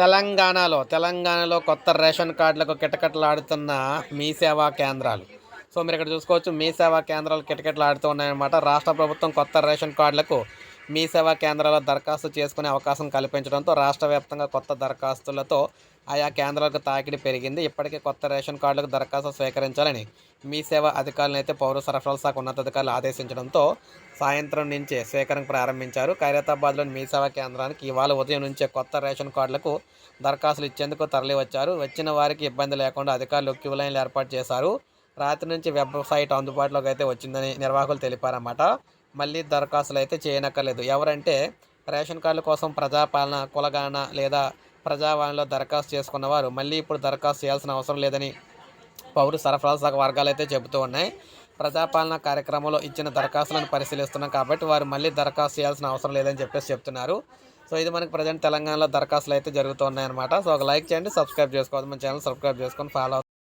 తెలంగాణలో తెలంగాణలో కొత్త రేషన్ కార్డులకు కిటకిటలాడుతున్న మీ సేవా కేంద్రాలు. సో మీరు ఇక్కడ చూసుకోవచ్చు మీ సేవా కేంద్రాలు కిటకిటలాడుతూ ఉన్నాయన్నమాట రాష్ట్ర ప్రభుత్వం కొత్త రేషన్ కార్డులకు మీ సేవా కేంద్రాల దరఖాస్తు చేసుకునే అవకాశం కల్పించడంతో రాష్ట్ర వ్యాప్తంగా కొత్త దరఖాస్తులతో ఆయా కేంద్రాలకు తాకిడి పెరిగింది. ఇప్పటికే కొత్త రేషన్ కార్డులకు దరఖాస్తు స్వీకరించాలని మీ సేవ అధికారులను అయితే పౌర సరఫరాల శాఖ ఉన్నతాధికారులు ఆదేశించడంతో సాయంత్రం నుంచే స్వీకరణ ప్రారంభించారు. ఖైరతాబాద్లోని మీ సేవా కేంద్రానికి ఇవాళ ఉదయం నుంచే కొత్త రేషన్ కార్డులకు దరఖాస్తులు ఇచ్చేందుకు తరలివచ్చారు. వచ్చిన వారికి ఇబ్బంది లేకుండా అధికారులు క్యూ లైన్లు ఏర్పాటు చేశారు. రాత్రి నుంచి వెబ్సైట్ అందుబాటులోకి అయితే వచ్చిందని నిర్వాహకులు తెలిపారన్నమాట. మళ్ళీ దరఖాస్తులు అయితే చేయనక్కర్లేదు. ఎవరంటే రేషన్ కార్డుల కోసం ప్రజాపాలన కులగాన లేదా ప్రజావాణిలో దరఖాస్తు చేసుకున్నవారు. మళ్ళీ ఇప్పుడు దరఖాస్తు చేయాల్సిన అవసరం లేదని పౌర సరఫరా శాఖ వర్గాలు అయితే చెబుతూ ఉన్నాయి. ప్రజాపాలన కార్యక్రమంలో ఇచ్చిన దరఖాస్తులను పరిశీలిస్తున్నాం కాబట్టి వారు మళ్ళీ దరఖాస్తు చేయాల్సిన అవసరం లేదని చెప్పేసి చెప్తున్నారు. సో ఇది మనకి ప్రజెంట్ తెలంగాణలో దరఖాస్తులు అయితే జరుగుతున్నాయి అనమాట సో ఒక లైక్ చేయండి సబ్స్క్రైబ్ చేసుకోవద్దు. మన ఛానల్ సబ్స్క్రైబ్ చేసుకొని ఫాలో